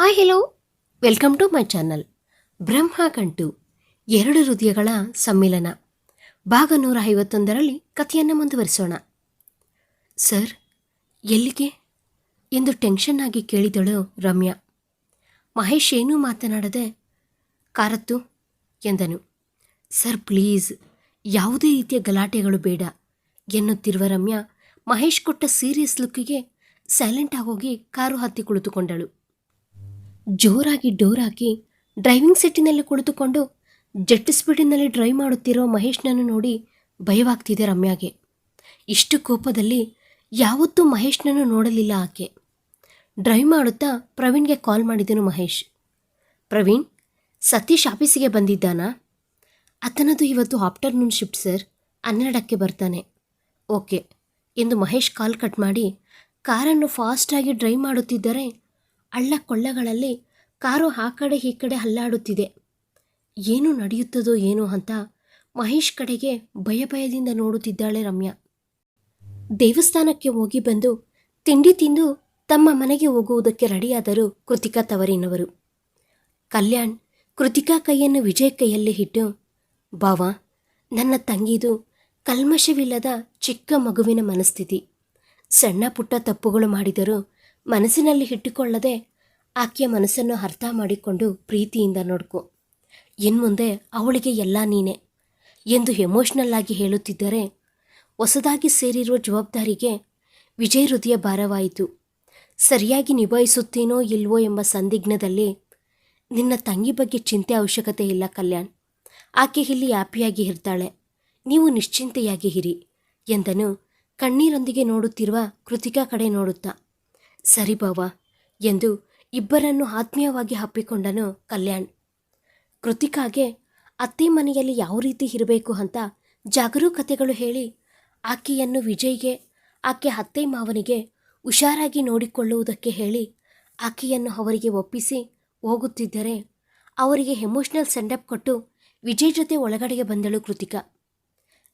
Hi hello welcome to my channel Brahmagantu ಎರಡು ಹೃದಯಗಳ ಸಮ್ಮಿಲನ. ಭಾಗ ನೂರ ಐವತ್ತೊಂದರಲ್ಲಿ ಕಥೆಯನ್ನು ಮುಂದುವರಿಸೋಣ. ಸರ್ ಎಲ್ಲಿಗೆ? ಎಂದು ಟೆನ್ಷನ್ ಆಗಿ ಕೇಳಿದಳು ರಮ್ಯಾ. ಮಹೇಶ್ ಏನೂ ಮಾತನಾಡದೆ, ಕಾರತ್ತು, ಎಂದನು. ಸರ್ ಪ್ಲೀಸ್ ಯಾವುದೇ ರೀತಿಯ ಗಲಾಟೆಗಳು ಬೇಡ, ಎನ್ನುತ್ತಿರುವ ರಮ್ಯಾ ಮಹೇಶ್ ಕೊಟ್ಟ ಸೀರಿಯಸ್ ಲುಕ್ಕಿಗೆ ಸೈಲೆಂಟ್ ಆಗೋಗಿ ಕಾರು ಹತ್ತಿ ಕುಳಿತುಕೊಂಡಳು. ಜೋರಾಗಿ ಡೋರ್ ಹಾಕಿ ಡ್ರೈವಿಂಗ್ ಸೀಟಿನಲ್ಲಿ ಕುಳಿತುಕೊಂಡು ಜೆಟ್ ಸ್ಪೀಡಿನಲ್ಲಿ ಡ್ರೈವ್ ಮಾಡುತ್ತಿರೋ ಮಹೇಶ್ನನ್ನು ನೋಡಿ ಭಯವಾಗ್ತಿದೆ ರಮ್ಯಾಗೆ. ಇಷ್ಟು ಕೋಪದಲ್ಲಿ ಯಾವತ್ತೂ ಮಹೇಶ್ನನ್ನು ನೋಡಲಿಲ್ಲ ಆಕೆ. ಡ್ರೈವ್ ಮಾಡುತ್ತಾ ಪ್ರವೀಣ್ಗೆ ಕಾಲ್ ಮಾಡಿದನು ಮಹೇಶ್. ಪ್ರವೀಣ್, ಸತೀಶ್ ಆಫೀಸಿಗೆ ಬಂದಿದ್ದಾನಾ? ಆತನದು ಇವತ್ತು ಆಫ್ಟರ್ನೂನ್ ಶಿಫ್ಟ್ ಸರ್, ಹನ್ನೆರಡಕ್ಕೆ ಬರ್ತಾನೆ. ಓಕೆ, ಎಂದು ಮಹೇಶ್ ಕಾಲ್ ಕಟ್ ಮಾಡಿ, ಕಾರನ್ನು ಫಾಸ್ಟಾಗಿ ಡ್ರೈವ್ ಮಾಡುತ್ತಿದ್ದರೆ ಹಳ್ಳ ಕೊಳ್ಳಗಳಲ್ಲಿ ಕಾರು ಆ ಕಡೆ ಈ ಕಡೆ ಅಲ್ಲಾಡುತ್ತಿದೆ ಏನು ನಡೆಯುತ್ತದೋ ಏನೋ ಅಂತ ಮಹೇಶ್ ಕಡೆಗೆ ಭಯ ಭಯದಿಂದ ನೋಡುತ್ತಿದ್ದಾಳೆ ರಮ್ಯಾ. ದೇವಸ್ಥಾನಕ್ಕೆ ಹೋಗಿ ಬಂದು ತಿಂಡಿ ತಿಂದು ತಮ್ಮ ಮನೆಗೆ ಹೋಗುವುದಕ್ಕೆ ರೆಡಿಯಾದರು ಕೃತಿಕಾ ತವರಿನವರು. ಕಲ್ಯಾಣ್ ಕೃತಿಕಾ ಕೈಯನ್ನು ವಿಜಯ್ ಕೈಯಲ್ಲಿ ಇಟ್ಟು ಬಾವ, ನನ್ನ ತಂಗಿದು ಕಲ್ಮಶವಿಲ್ಲದ ಚಿಕ್ಕ ಮಗುವಿನ ಮನಸ್ಥಿತಿ. ಸಣ್ಣ ಪುಟ್ಟ ತಪ್ಪುಗಳು ಮಾಡಿದರೂ ಮನಸ್ಸಿನಲ್ಲಿ ಇಟ್ಟುಕೊಳ್ಳದೆ ಆಕೆಯ ಮನಸ್ಸನ್ನು ಅರ್ಥ ಮಾಡಿಕೊಂಡು ಪ್ರೀತಿಯಿಂದ ನೋಡ್ಕೊ. ಇನ್ಮುಂದೆ ಅವಳಿಗೆ ಎಲ್ಲ ನೀನೆ. ಎಂದು ಎಮೋಷ್ನಲ್ ಆಗಿ ಹೇಳುತ್ತಿದ್ದರೆ ಹೊಸದಾಗಿ ಸೇರಿರುವ ಜವಾಬ್ದಾರಿಗೆ ವಿಜಯ್ ಹೃದಯ ಭಾರವಾಯಿತು. ಸರಿಯಾಗಿ ನಿಭಾಯಿಸುತ್ತೇನೋ ಇಲ್ವೋ ಎಂಬ ಸಂದಿಗ್ಧದಲ್ಲಿ ನಿನ್ನ ತಂಗಿ ಬಗ್ಗೆ ಚಿಂತೆ ಅವಶ್ಯಕತೆ ಇಲ್ಲ ಕಲ್ಯಾಣ್. ಆಕೆ ಇಲ್ಲಿ ಹ್ಯಾಪಿಯಾಗಿ ಇರ್ತಾಳೆ. ನೀವು ನಿಶ್ಚಿಂತೆಯಾಗಿ ಇರಿ ಎಂದನು ಕಣ್ಣೀರೊಂದಿಗೆ ನೋಡುತ್ತಿರುವ ಕೃತಿಕಾ ಕಡೆ ನೋಡುತ್ತಾ. ಸರಿ ಬಾವ, ಎಂದು ಇಬ್ಬರನ್ನು ಆತ್ಮೀಯವಾಗಿ ಹಪ್ಪಿಕೊಂಡನು ಕಲ್ಯಾಣ್. ಕೃತಿಕಾಗೆ, ಅತ್ತೆ ಮನೆಯಲ್ಲಿ ಯಾವ ರೀತಿ ಇರಬೇಕು ಅಂತ ಜಾಗರೂಕತೆಗಳು ಹೇಳಿ, ಆಕೆಯನ್ನು ವಿಜಯ್ಗೆ, ಆಕೆ ಅತ್ತೆ ಮಾವನಿಗೆ ಹುಷಾರಾಗಿ ನೋಡಿಕೊಳ್ಳುವುದಕ್ಕೆ ಹೇಳಿ, ಆಕೆಯನ್ನು ಅವರಿಗೆ ಒಪ್ಪಿಸಿ ಹೋಗುತ್ತಿದ್ದರೆ ಅವರಿಗೆ ಎಮೋಷ್ನಲ್ ಸೆಂಡಪ್ ಕೊಟ್ಟು ವಿಜಯ್ ಜೊತೆ ಒಳಗಡೆಗೆ ಬಂದಳು ಕೃತಿಕಾ.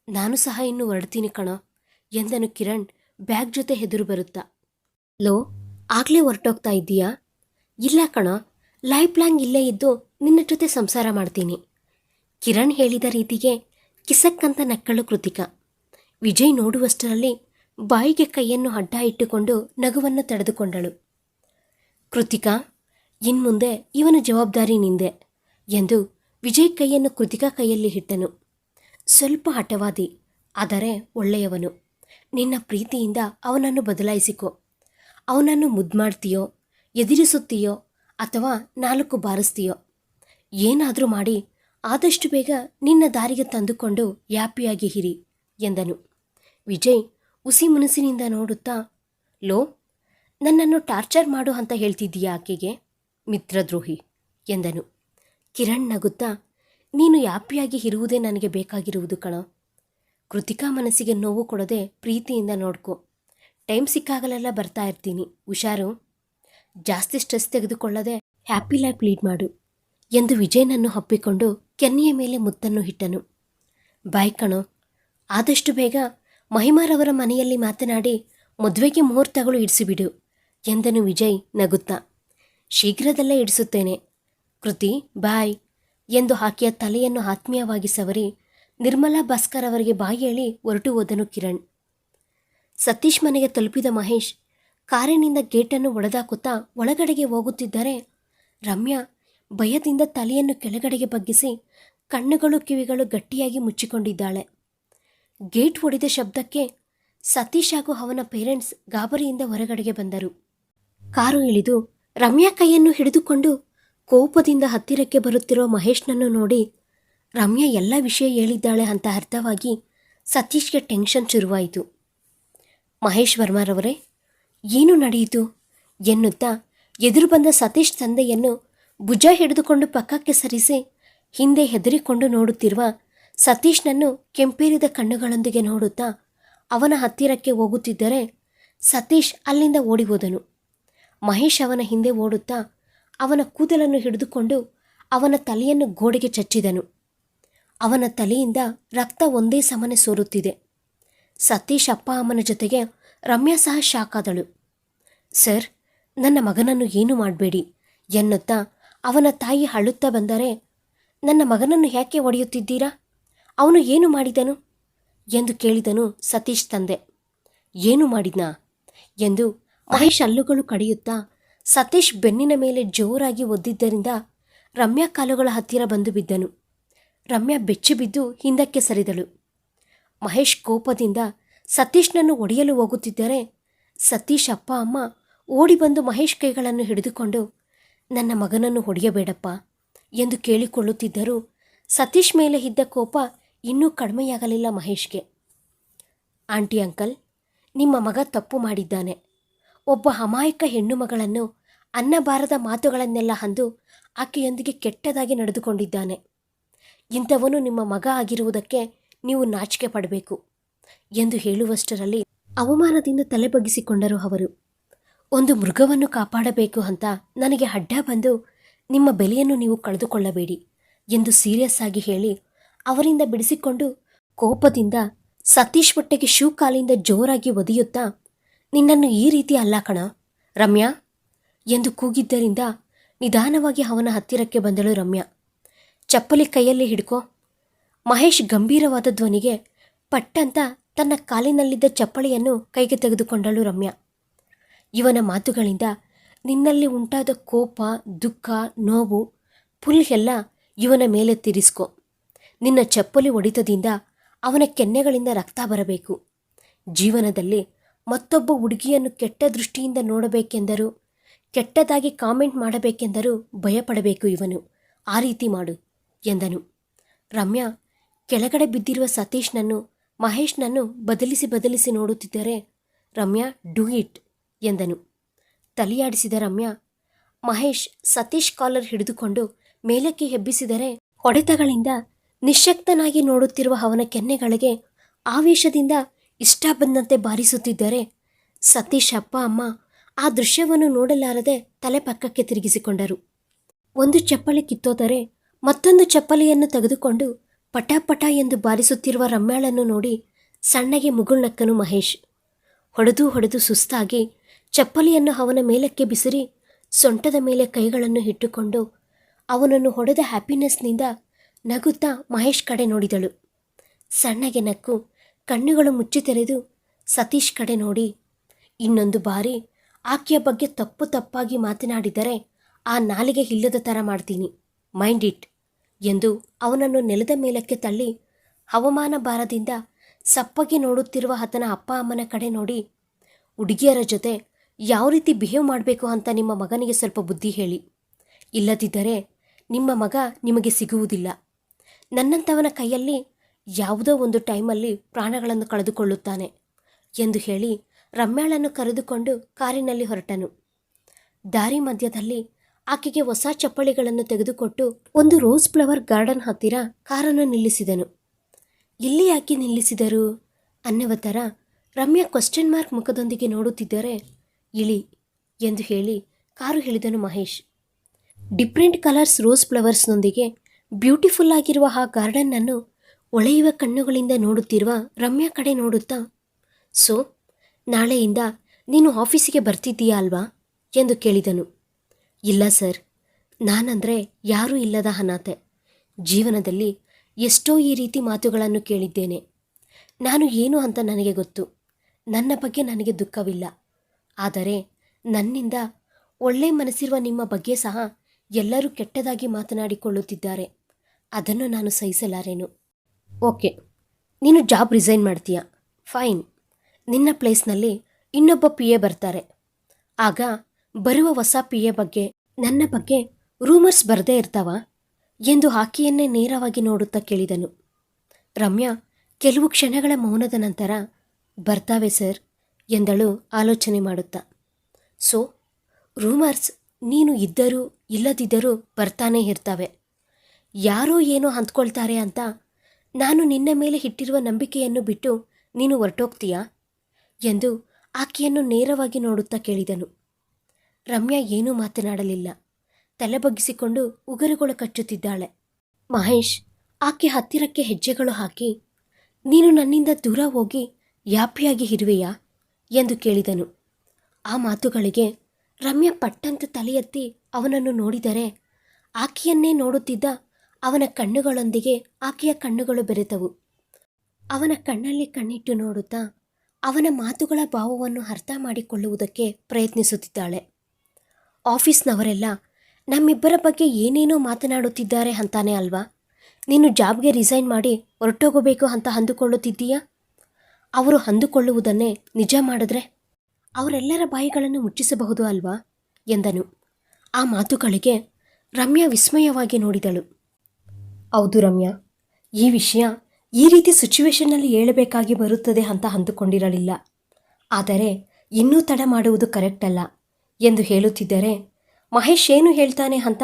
ನಾನು ಸಹ ಇನ್ನು ಹೊರಡ್ತೀನಿ ಕಣ, ಎಂದನು ಕಿರಣ್ ಬ್ಯಾಗ್ ಜೊತೆ ಹೆದರು ಬರುತ್ತಾ. ಲೋ ಆಗಲೇ ಹೊರಟೋಗ್ತಾ ಇದ್ದೀಯಾ? ಇಲ್ಲ ಕಣೋ, ಲೈಫ್ ಲಾಂಗ್ ಇಲ್ಲೇ ಇದ್ದು ನಿನ್ನ ಜೊತೆ ಸಂಸಾರ ಮಾಡ್ತೀನಿ. ಕಿರಣ್ ಹೇಳಿದ ರೀತಿಗೆ ಕಿಸಕ್ಕಂತ ನಕ್ಕಳು ಕೃತಿಕ. ವಿಜಯ್ ನೋಡುವಷ್ಟರಲ್ಲಿ ಬಾಯಿಗೆ ಕೈಯನ್ನು ಅಡ್ಡ ಇಟ್ಟುಕೊಂಡು ನಗುವನ್ನು ತಡೆದುಕೊಂಡಳು. ಕೃತಿಕಾ, ಇನ್ಮುಂದೆ ಇವನ ಜವಾಬ್ದಾರಿ ನಿಂದೆ ಎಂದು ವಿಜಯ್ ಕೈಯನ್ನು ಕೃತಿಕಾ ಕೈಯಲ್ಲಿ ಇಟ್ಟನು ಸ್ವಲ್ಪ ಹಠವಾದಿ, ಆದರೆ ಒಳ್ಳೆಯವನು. ನಿನ್ನ ಪ್ರೀತಿಯಿಂದ ಅವನನ್ನು ಬದಲಾಯಿಸಿಕೊ. ಅವನನ್ನು ಮುದ್ದು ಮಾಡ್ತೀಯೋ ಎದುರಿಸುತ್ತೀಯೋ ಅಥವಾ ನಾಲ್ಕು ಬಾರಿಸ್ತೀಯೋ? ಏನಾದರೂ ಮಾಡಿ ಆದಷ್ಟು ಬೇಗ ನಿನ್ನ ದಾರಿಗೆ ತಂದುಕೊಂಡು ಯಾಪಿಯಾಗಿ ಹಿರಿ ಎಂದನು. ವಿಜಯ್ ಉಸಿ ಮುನಸಿನಿಂದ ನೋಡುತ್ತಾ, ಲೋ, ನನ್ನನ್ನು ಟಾರ್ಚರ್ ಮಾಡು ಅಂತ ಹೇಳ್ತಿದ್ದೀಯಾ ಆಕೆಗೆ? ಮಿತ್ರದ್ರೋಹಿ ಎಂದನು. ಕಿರಣ್ ನಗುತ್ತಾ, ನೀನು ಯಾಪಿಯಾಗಿ ಇರುವುದೇ ನನಗೆ ಬೇಕಾಗಿರುವುದು ಕಣ. ಕೃತಿಕಾ ಮನಸ್ಸಿಗೆ ನೋವು ಕೊಡದೆ ಪ್ರೀತಿಯಿಂದ ನೋಡ್ಕೊ. ಟೈಮ್ ಸಿಕ್ಕಾಗಲೆಲ್ಲ ಬರ್ತಾ ಇರ್ತೀನಿ. ಹುಷಾರು? ಜಾಸ್ತಿ ಸ್ಟ್ರೆಸ್ ತೆಗೆದುಕೊಳ್ಳದೆ ಹ್ಯಾಪಿ ಲೈಫ್ ಲೀಡ್ ಮಾಡು ಎಂದು ವಿಜಯನನ್ನು ಹಪ್ಪಿಕೊಂಡು ಕೆನ್ನೆಯ ಮೇಲೆ ಮುತ್ತನ್ನು ಇಟ್ಟನು. ಬಾಯ್ ಕಣೋ, ಆದಷ್ಟು ಬೇಗ ಮಹಿಮಾರವರ ಮನೆಯಲ್ಲಿ ಮಾತನಾಡಿ ಮದುವೆಗೆ ಮುಹೂರ್ತಗಳು ಇಡಿಸಿಬಿಡು ಎಂದನು ವಿಜಯ್ ನಗುತ್ತಾ. ಶೀಘ್ರದಲ್ಲೇ ಇಡಿಸುತ್ತೇನೆ. ಕೃತಿ, ಬಾಯ್ ಎಂದು ಆಕೆಯ ತಲೆಯನ್ನು ಆತ್ಮೀಯವಾಗಿ ಸವರಿ ನಿರ್ಮಲಾ ಭಾಸ್ಕರ್ ಅವರಿಗೆ ಬಾಯಿ ಹೇಳಿ ಹೊರಟು ಹೋದನು ಕಿರಣ್. ಸತೀಶ್ ಮನೆಗೆ ತಲುಪಿದ ಮಹೇಶ್, ಕಾರಿನಿಂದ ಗೇಟನ್ನು ಒಡೆದಾಕುತ್ತಾ ಒಳಗಡೆಗೆ ಹೋಗುತ್ತಿದ್ದರೆ ರಮ್ಯಾ ಭಯದಿಂದ ತಲೆಯನ್ನು ಕೆಳಗಡೆಗೆ ಬಗ್ಗಿಸಿ ಕಣ್ಣುಗಳು ಕಿವಿಗಳು ಗಟ್ಟಿಯಾಗಿ ಮುಚ್ಚಿಕೊಂಡಿದ್ದಾಳೆ. ಗೇಟ್ ಒಡೆದ ಶಬ್ದಕ್ಕೆ ಸತೀಶ್ ಹಾಗೂ ಅವನ ಪೇರೆಂಟ್ಸ್ ಗಾಬರಿಯಿಂದ ಹೊರಗಡೆಗೆ ಬಂದರು. ಕಾರು ಇಳಿದು ರಮ್ಯಾ ಕೈಯನ್ನು ಹಿಡಿದುಕೊಂಡು ಕೋಪದಿಂದ ಹತ್ತಿರಕ್ಕೆ ಬರುತ್ತಿರೋ ಮಹೇಶ್ನನ್ನು ನೋಡಿ ರಮ್ಯಾ ಎಲ್ಲ ವಿಷಯ ಹೇಳಿದ್ದಾಳೆ ಅಂತ ಅರ್ಥವಾಗಿ ಸತೀಶ್ಗೆ ಟೆನ್ಷನ್ ಶುರುವಾಯಿತು. ಮಹೇಶ್ ವರ್ಮಾರವರೇ, ಏನು ನಡೆಯಿತು ಎನ್ನುತ್ತಾ ಎದುರು ಬಂದ ಸತೀಶ್ ತಂದೆಯನ್ನು ಭುಜ ಹಿಡಿದುಕೊಂಡು ಪಕ್ಕಕ್ಕೆ ಸರಿಸಿ ಹಿಂದೆ ಹೆದರಿಕೊಂಡು ನೋಡುತ್ತಿರುವ ಸತೀಶ್ನನ್ನು ಕೆಂಪೇರಿದ ಕಣ್ಣುಗಳೊಂದಿಗೆ ನೋಡುತ್ತಾ ಅವನ ಹತ್ತಿರಕ್ಕೆ ಹೋಗುತ್ತಿದ್ದರೆ ಸತೀಶ್ ಅಲ್ಲಿಂದ ಓಡಿ ಹೋದನು. ಮಹೇಶ್ ಅವನ ಹಿಂದೆ ಓಡುತ್ತಾ ಅವನ ಕೂದಲನ್ನು ಹಿಡಿದುಕೊಂಡು ಅವನ ತಲೆಯನ್ನು ಗೋಡೆಗೆ ಚಚ್ಚಿದನು. ಅವನ ತಲೆಯಿಂದ ರಕ್ತ ಒಂದೇ ಸಮನೆ ಸೋರುತ್ತಿದೆ. ಸತೀಶ್ ಅಪ್ಪ ಅಮ್ಮನ ಜೊತೆಗೆ ರಮ್ಯಾ ಸಹ ಶಾಕ್ ಆದಳು ಸರ್, ನನ್ನ ಮಗನನ್ನು ಏನು ಮಾಡಬೇಡಿ? ಎನ್ನುತ್ತಾ ಅವನ ತಾಯಿ ಅಳುತ್ತಾ ಬಂದರೆ, ನನ್ನ ಮಗನನ್ನು ಯಾಕೆ ಒಡೆಯುತ್ತಿದ್ದೀರಾ ಅವನು ಏನು ಮಾಡಿದನು? ಎಂದು ಕೇಳಿದನು ಸತೀಶ್ ತಂದೆ. ಏನು ಮಾಡಿದ್ನಾ? ಎಂದು ಮಹೇಶ್ ಹಲ್ಲುಗಳು ಕಡಿಯುತ್ತಾ ಸತೀಶ್ ಬೆನ್ನಿನ ಮೇಲೆ ಜೋರಾಗಿ ಒದ್ದಿದ್ದರಿಂದ ರಮ್ಯಾ ಕಾಲುಗಳ ಹತ್ತಿರ ಬಂದು ಬಿದ್ದನು. ರಮ್ಯಾ ಬೆಚ್ಚಿ ಬಿದ್ದು ಹಿಂದಕ್ಕೆ ಸರಿದಳು. ಮಹೇಶ್ ಕೋಪದಿಂದ ಸತೀಶ್ನನ್ನು ಒಡೆಯಲು ಹೋಗುತ್ತಿದ್ದರೆ. ಸತೀಶ್ ಅಪ್ಪ, ಅಮ್ಮ ಓಡಿ ಬಂದು ಮಹೇಶ್ ಕೈಗಳನ್ನು ಹಿಡಿದುಕೊಂಡು, ನನ್ನ ಮಗನನ್ನು ಹೊಡೆಯಬೇಡಪ್ಪ ಎಂದು ಕೇಳಿಕೊಳ್ಳುತ್ತಿದ್ದರೂ ಸತೀಶ್ ಮೇಲೆ ಇದ್ದ ಕೋಪ ಇನ್ನೂ ಕಡಿಮೆಯಾಗಲಿಲ್ಲ ಮಹೇಶ್ಗೆ. ಆಂಟಿ ಅಂಕಲ್, ನಿಮ್ಮ ಮಗ ತಪ್ಪು ಮಾಡಿದ್ದಾನೆ. ಒಬ್ಬ ಅಮಾಯಕ ಹೆಣ್ಣು ಮಗಳನ್ನು ಅನ್ನಬಾರದ ಮಾತುಗಳನ್ನೆಲ್ಲ ಅಂದು ಆಕೆಯೊಂದಿಗೆ ಕೆಟ್ಟದಾಗಿ ನಡೆದುಕೊಂಡಿದ್ದಾನೆ. ಇಂಥವನು ನಿಮ್ಮ ಮಗ ಆಗಿರುವುದಕ್ಕೆ ನೀವು ನಾಚಿಕೆ ಪಡಬೇಕು ಎಂದು ಹೇಳುವಷ್ಟರಲ್ಲಿ ಅವಮಾನದಿಂದ ತಲೆ ಬಗ್ಗಿಸಿಕೊಂಡರು ಅವರು. ಒಂದು ಮೃಗವನ್ನು ಕಾಪಾಡಬೇಕು ಅಂತ ನನಗೆ ಅಡ್ಡ ಬಂದು ನಿಮ್ಮ ಬೆಲೆಯನ್ನು ನೀವು ಕಳೆದುಕೊಳ್ಳಬೇಡಿ ಎಂದು ಸೀರಿಯಸ್ ಆಗಿ ಹೇಳಿ ಅವರಿಂದ ಬಿಡಿಸಿಕೊಂಡು ಕೋಪದಿಂದ ಸತೀಶ್ ಬಟ್ಟೆಗೆ ಶೂ ಕಾಲಿಂದ ಜೋರಾಗಿ ಒದೆಯುತ್ತಾ, ನಿನ್ನನ್ನು ಈ ರೀತಿ ಅಲ್ಲ ಕಣ, ರಮ್ಯಾ ಎಂದು ಕೂಗಿದ್ದರಿಂದ ನಿಧಾನವಾಗಿ ಅವನ ಹತ್ತಿರಕ್ಕೆ ಬಂದಳು ರಮ್ಯಾ. ಚಪ್ಪಲಿ ಕೈಯಲ್ಲಿ ಹಿಡ್ಕೋ. ಮಹೇಶ್ ಗಂಭೀರವಾದ ಧ್ವನಿಗೆ ಪಟ್ಟಂತ ತನ್ನ ಕಾಲಿನಲ್ಲಿದ್ದ ಚಪ್ಪಳಿಯನ್ನು ಕೈಗೆ ತೆಗೆದುಕೊಂಡಳು ರಮ್ಯಾ. ಇವನ ಮಾತುಗಳಿಂದ ನಿನ್ನಲ್ಲಿ ಉಂಟಾದ ಕೋಪ, ದುಃಖ, ನೋವು, ಫುಲ್ ಎಲ್ಲ ಇವನ ಮೇಲೆ ತಿರಿಸ್ಕೊ. ನಿನ್ನ ಚಪ್ಪಲಿ ಒಡಿತದಿಂದ ಅವನ ಕೆನ್ನೆಗಳಿಂದ ರಕ್ತ ಬರಬೇಕು. ಜೀವನದಲ್ಲಿ ಮತ್ತೊಬ್ಬ ಹುಡುಗಿಯನ್ನು ಕೆಟ್ಟ ದೃಷ್ಟಿಯಿಂದ ನೋಡಬೇಕೆಂದರೂ, ಕೆಟ್ಟದಾಗಿ ಕಾಮೆಂಟ್ ಮಾಡಬೇಕೆಂದರೂ ಭಯಪಡಬೇಕು ಇವನು. ಆ ರೀತಿ ಮಾಡು, ಎಂದನು. ರಮ್ಯಾ ಕೆಳಗಡೆ ಬಿದ್ದಿರುವ ಸತೀಶ್ನನ್ನು, ಮಹೇಶ್ನನ್ನು ಬದಲಿಸಿ ಬದಲಿಸಿ ನೋಡುತ್ತಿದ್ದರೆ ರಮ್ಯಾ ಡೂ ಇಟ್ ಎಂದನು. ತಲೆಯಾಡಿಸಿದ ರಮ್ಯಾ, ಮಹೇಶ್ ಸತೀಶ್ ಕಾಲರ್ ಹಿಡಿದುಕೊಂಡು ಮೇಲಕ್ಕೆ ಹೆಬ್ಬಿಸಿದರೆ ಹೊಡೆತಗಳಿಂದ ನಿಶ್ಶಕ್ತನಾಗಿ ನೋಡುತ್ತಿರುವ ಅವನ ಕೆನ್ನೆಗಳಿಗೆ ಆವೇಶದಿಂದ ಇಷ್ಟ ಬಂದಂತೆ ಬಾರಿಸುತ್ತಿದ್ದರೆ ಸತೀಶ್ ಅಪ್ಪ ಅಮ್ಮ ಆ ದೃಶ್ಯವನ್ನು ನೋಡಲಾರದೆ ತಲೆ ಪಕ್ಕಕ್ಕೆ ತಿರುಗಿಸಿಕೊಂಡರು. ಒಂದು ಚಪ್ಪಲಿ ಕಿತ್ತೋದರೆ ಮತ್ತೊಂದು ಚಪ್ಪಲಿಯನ್ನು ತೆಗೆದುಕೊಂಡು ಪಟಾಪಟ ಎಂದು ಬಾರಿಸುತ್ತಿರುವ ರಮ್ಯಾಳನ್ನು ನೋಡಿ ಸಣ್ಣಗೆ ಮುಗುಳ್ನಕ್ಕನು ಮಹೇಶ್. ಹೊಡೆದು ಹೊಡೆದು ಸುಸ್ತಾಗಿ ಚಪ್ಪಲಿಯನ್ನು ಅವನ ಮೇಲಕ್ಕೆ ಬಿಸಿರಿ, ಸೊಂಟದ ಮೇಲೆ ಕೈಗಳನ್ನು ಇಟ್ಟುಕೊಂಡು ಅವನನ್ನು ಹೊಡೆದ ಹ್ಯಾಪಿನೆಸ್ನಿಂದ ನಗುತ್ತಾ ಮಹೇಶ್ ಕಡೆ ನೋಡಿದಳು. ಸಣ್ಣಗೆ ನಕ್ಕು, ಕಣ್ಣುಗಳು ಮುಚ್ಚಿ ತೆರೆದು ಸತೀಶ್ ಕಡೆ ನೋಡಿ. ಇನ್ನೊಂದು ಬಾರಿ ಆಕೆಯ ಬಗ್ಗೆ ತಪ್ಪು ತಪ್ಪಾಗಿ ಮಾತನಾಡಿದರೆ ಆ ನಾಲಿಗೆ ಇಲ್ಲದ ಥರ ಮಾಡ್ತೀನಿ. Mind it. ಎಂದು ಅವನನ್ನು ನೆಲದ ಮೇಲಕ್ಕೆ ತಳ್ಳಿ ಹವಮಾನ ಭಾರದಿಂದ ಸಪ್ಪಗೆ ನೋಡುತ್ತಿರುವ ಆತನ ಅಪ್ಪ ಅಮ್ಮನ ಕಡೆ ನೋಡಿ, ಹುಡುಗಿಯರ ಜೊತೆ ಯಾವ ರೀತಿ ಬಿಹೇವ್ ಮಾಡಬೇಕು ಅಂತ ನಿಮ್ಮ ಮಗನಿಗೆ ಸ್ವಲ್ಪ ಬುದ್ಧಿ ಹೇಳಿ. ಇಲ್ಲದಿದ್ದರೆ ನಿಮ್ಮ ಮಗ ನಿಮಗೆ ಸಿಗುವುದಿಲ್ಲ. ನನ್ನಂಥವನ ಕೈಯಲ್ಲಿ ಯಾವುದೋ ಒಂದು ಟೈಮಲ್ಲಿ ಪ್ರಾಣಗಳನ್ನು ಕಳೆದುಕೊಳ್ಳುತ್ತಾನೆ ಎಂದು ಹೇಳಿ ರಮ್ಯಾಳನ್ನು ಕರೆದುಕೊಂಡು ಕಾರಿನಲ್ಲಿ ಹೊರಟನು. ದಾರಿ ಮಧ್ಯದಲ್ಲಿ ಆಕೆಗೆ ಹೊಸ ಚಪ್ಪಳಿಗಳನ್ನು ತೆಗೆದುಕೊಟ್ಟು ಒಂದು ರೋಸ್ ಫ್ಲವರ್ ಗಾರ್ಡನ್ ಹತ್ತಿರ ಕಾರನ್ನು ನಿಲ್ಲಿಸಿದನು. ಇಲ್ಲಿ ಯಾಕೆ ನಿಲ್ಲಿಸಿದರು? ಅನ್ನುವ ಥರ ರಮ್ಯಾ ಕ್ವಶನ್ ಮಾರ್ಕ್ ಮುಖದೊಂದಿಗೆ ನೋಡುತ್ತಿದ್ದರೆ, ಇಳಿ ಎಂದು ಹೇಳಿ ಕಾರು ಹೇಳಿದನು ಮಹೇಶ್. ಡಿಫ್ರೆಂಟ್ ಕಲರ್ಸ್ ರೋಸ್ ಫ್ಲವರ್ಸ್ನೊಂದಿಗೆ ಬ್ಯೂಟಿಫುಲ್ ಆಗಿರುವ ಆ ಗಾರ್ಡನ್ನನ್ನು ಒಳೆಯುವ ಕಣ್ಣುಗಳಿಂದ ನೋಡುತ್ತಿರುವ ರಮ್ಯಾ ಕಡೆ ನೋಡುತ್ತಾ, ಸೊ, ನಾಳೆಯಿಂದ ನೀನು ಆಫೀಸಿಗೆ ಬರ್ತಿದ್ದೀಯಾ ಅಲ್ವಾ? ಎಂದು ಕೇಳಿದನು. ಇಲ್ಲ ಸರ್. ನಾನಂದರೆ ಯಾರೂ ಇಲ್ಲದ ಅನಾಥೆ. ಜೀವನದಲ್ಲಿ ಎಷ್ಟೋ ಈ ರೀತಿ ಮಾತುಗಳನ್ನು ಕೇಳಿದ್ದೇನೆ. ನಾನು ಏನು ಅಂತ ನನಗೆ ಗೊತ್ತು. ನನ್ನ ಬಗ್ಗೆ ನನಗೆ ದುಃಖವಿಲ್ಲ. ಆದರೆ ನನ್ನಿಂದ ಒಳ್ಳೆ ಮನಸ್ಸಿರುವ ನಿಮ್ಮ ಬಗ್ಗೆ ಸಹ ಎಲ್ಲರೂ ಕೆಟ್ಟದಾಗಿ ಮಾತನಾಡಿಕೊಳ್ಳುತ್ತಿದ್ದಾರೆ. ಅದನ್ನು ನಾನು ಸಹಿಸಲಾರೇನು? ಓಕೆ. ನೀನು ಜಾಬ್ ರಿಸೈನ್ ಮಾಡ್ತೀಯ? ಫೈನ್. ನಿನ್ನ ಪ್ಲೇಸ್ನಲ್ಲಿ ಇನ್ನೊಬ್ಬ ಪಿ ಎ ಬರ್ತಾರೆ. ಆಗ ಬರುವ ಹೊಸ ಪಿ ಎ ಬಗ್ಗೆ ನನ್ನ ಬಗ್ಗೆ ರೂಮರ್ಸ್ ಬರದೇ ಇರ್ತಾವ ಎಂದು ಆಕೆಯನ್ನೇ ನೇರವಾಗಿ ನೋಡುತ್ತಾ ಕೇಳಿದನು. ರಮ್ಯಾ, ಕೆಲವು ಕ್ಷಣಗಳ ಮೌನದ ನಂತರ, ಬರ್ತಾವೆ ಸರ್ ಎಂದಳು ಆಲೋಚನೆ ಮಾಡುತ್ತಾ. ಸೊ ರೂಮರ್ಸ್ ನೀನು ಇದ್ದರೂ ಇಲ್ಲದಿದ್ದರೂ ಬರ್ತಾನೇ ಇರ್ತವೆ. ಯಾರೋ ಏನೋ ಅಂದ್ಕೊಳ್ತಾರೆ ಅಂತ ನಾನು ನಿನ್ನ ಮೇಲೆ ಇಟ್ಟಿರುವ ನಂಬಿಕೆಯನ್ನು ಬಿಟ್ಟು ನೀನು ಹೊರಟೋಗ್ತೀಯಾ ಎಂದು ಆಕೆಯನ್ನು ನೇರವಾಗಿ ನೋಡುತ್ತಾ ಕೇಳಿದನು. ರಮ್ಯಾ ಏನೂ ಮಾತನಾಡಲಿಲ್ಲ. ತಲೆ ಬಗ್ಗಿಸಿಕೊಂಡು ಉಗುರುಗಳು ಕಚ್ಚುತ್ತಿದ್ದಾಳೆ. ಮಹೇಶ್, ಆಕೆ ಹತ್ತಿರಕ್ಕೆ ಹೆಜ್ಜೆಗಳು ಹಾಕಿ, ನೀನು ನನ್ನಿಂದ ದೂರ ಹೋಗಿ ಯಾಪಿಯಾಗಿ ಇರುವೆಯಾ? ಎಂದು ಕೇಳಿದನು. ಆ ಮಾತುಗಳಿಗೆ ರಮ್ಯಾ ಪಟ್ಟಂತ ತಲೆಯೆತ್ತಿ ಅವನನ್ನು ನೋಡಿದರೆ ಆಕೆಯನ್ನೇ ನೋಡುತ್ತಿದ್ದ ಅವನ ಕಣ್ಣುಗಳೊಂದಿಗೆ ಆಕೆಯ ಕಣ್ಣುಗಳು ಬೆರೆತವು. ಅವನ ಕಣ್ಣಲ್ಲಿ ಕಣ್ಣಿಟ್ಟು ನೋಡುತ್ತಾ ಅವನ ಮಾತುಗಳ ಭಾವವನ್ನು ಅರ್ಥ ಮಾಡಿಕೊಳ್ಳುವುದಕ್ಕೆ ಪ್ರಯತ್ನಿಸುತ್ತಿದ್ದಾಳೆ. ಆಫೀಸ್ನವರೆಲ್ಲ, ನಮ್ಮಿಬ್ಬರ ಬಗ್ಗೆ ಏನೇನೋ ಮಾತನಾಡುತ್ತಿದ್ದಾರೆ ಅಂತಾನೆ ಅಲ್ವಾ? ನೀನು ಜಾಬ್ಗೆ ರಿಸೈನ್ ಮಾಡಿ ಹೊರಟೋಗಬೇಕು ಅಂತ ಅಂದುಕೊಳ್ಳುತ್ತಿದ್ದೀಯಾ? ಅವರು ಅಂದುಕೊಳ್ಳುವುದನ್ನೇ ನಿಜ ಮಾಡಿದ್ರೆ ಅವರೆಲ್ಲರ ಬಾಯಿಗಳನ್ನು ಮುಚ್ಚಿಸಬಹುದು ಅಲ್ವಾ? ಎಂದನು. ಆ ಮಾತುಗಳಿಗೆ ರಮ್ಯಾ ವಿಸ್ಮಯವಾಗಿ ನೋಡಿದಳು. ಹೌದು ರಮ್ಯಾ, ಈ ವಿಷಯ ಈ ರೀತಿ ಸಿಚುವೇಶನ್ನಲ್ಲಿ ಹೇಳಬೇಕಾಗಿ ಬರುತ್ತದೆ ಅಂತ ಅಂದುಕೊಂಡಿರಲಿಲ್ಲ. ಆದರೆ ಇನ್ನೂ ತಡ ಮಾಡುವುದು ಕರೆಕ್ಟ್ ಅಲ್ಲ ಎಂದು ಹೇಳುತ್ತಿದ್ದರೆ, ಮಹೇಶ್ ಏನು ಹೇಳ್ತಾನೆ ಅಂತ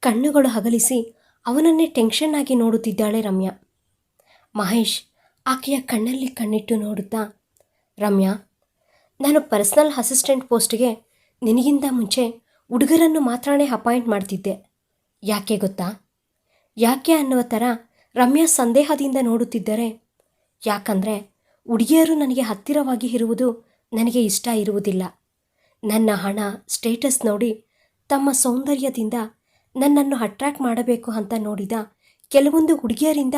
ಕಣ್ಣುಗಳು ಹಗಲಿಸಿ ಅವನನ್ನೇ ಟೆನ್ಷನ್ ಆಗಿ ನೋಡುತ್ತಿದ್ದಾಳೆ ರಮ್ಯಾ. ಮಹೇಶ್ ಆಕೆಯ ಕಣ್ಣಲ್ಲಿ ಕಣ್ಣಿಟ್ಟು ನೋಡುತ್ತಾ, ರಮ್ಯಾ, ನಾನು ಪರ್ಸನಲ್ ಅಸಿಸ್ಟೆಂಟ್ ಪೋಸ್ಟ್ಗೆ ನಿನಗಿಂತ ಮುಂಚೆ ಹುಡುಗರನ್ನು ಮಾತ್ರನೇ ಅಪಾಯಿಂಟ್ ಮಾಡ್ತಿದ್ದೆ. ಯಾಕೆ ಗೊತ್ತಾ? ಯಾಕೆ ಅನ್ನುವ ಥರ ರಮ್ಯಾ ಸಂದೇಹದಿಂದ ನೋಡುತ್ತಿದ್ದರೆ, ಯಾಕಂದರೆ ಹುಡುಗಿಯರು ನನಗೆ ಹತ್ತಿರವಾಗಿ ಇರುವುದು ನನಗೆ ಇಷ್ಟ ಇರುವುದಿಲ್ಲ. ನನ್ನ ಹಣ ಸ್ಟೇಟಸ್ ನೋಡಿ ತಮ್ಮ ಸೌಂದರ್ಯದಿಂದ ನನ್ನನ್ನು ಅಟ್ರ್ಯಾಕ್ಟ್ ಮಾಡಬೇಕು ಅಂತ ನೋಡಿದ ಕೆಲವೊಂದು ಹುಡುಗಿಯರಿಂದ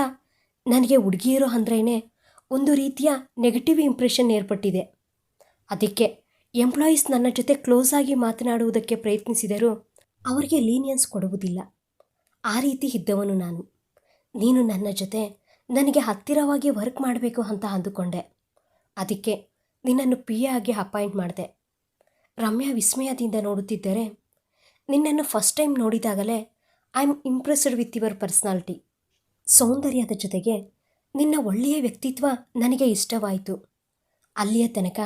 ನನಗೆ ಹುಡುಗಿಯರು ಅಂದ್ರೇ ಒಂದು ರೀತಿಯ ನೆಗೆಟಿವ್ ಇಂಪ್ರೆಷನ್ ಏರ್ಪಟ್ಟಿದೆ. ಅದಕ್ಕೆ ಎಂಪ್ಲಾಯೀಸ್ ನನ್ನ ಜೊತೆ ಕ್ಲೋಸ್ ಆಗಿ ಮಾತನಾಡುವುದಕ್ಕೆ ಪ್ರಯತ್ನಿಸಿದರೂ ಅವರಿಗೆ ಲೀನಿಯನ್ಸ್ ಕೊಡುವುದಿಲ್ಲ. ಆ ರೀತಿ ಇದ್ದವನು ನಾನು. ನೀನು ನನ್ನ ಜೊತೆ ನನಗೆ ಹತ್ತಿರವಾಗಿ ವರ್ಕ್ ಮಾಡಬೇಕು ಅಂತ ಅಂದುಕೊಂಡೆ. ಅದಕ್ಕೆ ನಿನ್ನನ್ನು ಪಿ ಎ ಆಗಿ ಅಪಾಯಿಂಟ್ ಮಾಡಿದೆ. ರಮ್ಯಾ ವಿಸ್ಮಯದಿಂದ ನೋಡುತ್ತಿದ್ದರೆ, ನಿನ್ನನ್ನು first time ನೋಡಿದಾಗಲೇ I am impressed with your personality ಸೌಂದರ್ಯದ ಜೊತೆಗೆ ನಿನ್ನ ಒಳ್ಳೆಯ ವ್ಯಕ್ತಿತ್ವ ನನಗೆ ಇಷ್ಟವಾಯಿತು. ಅಲ್ಲಿಯ ತನಕ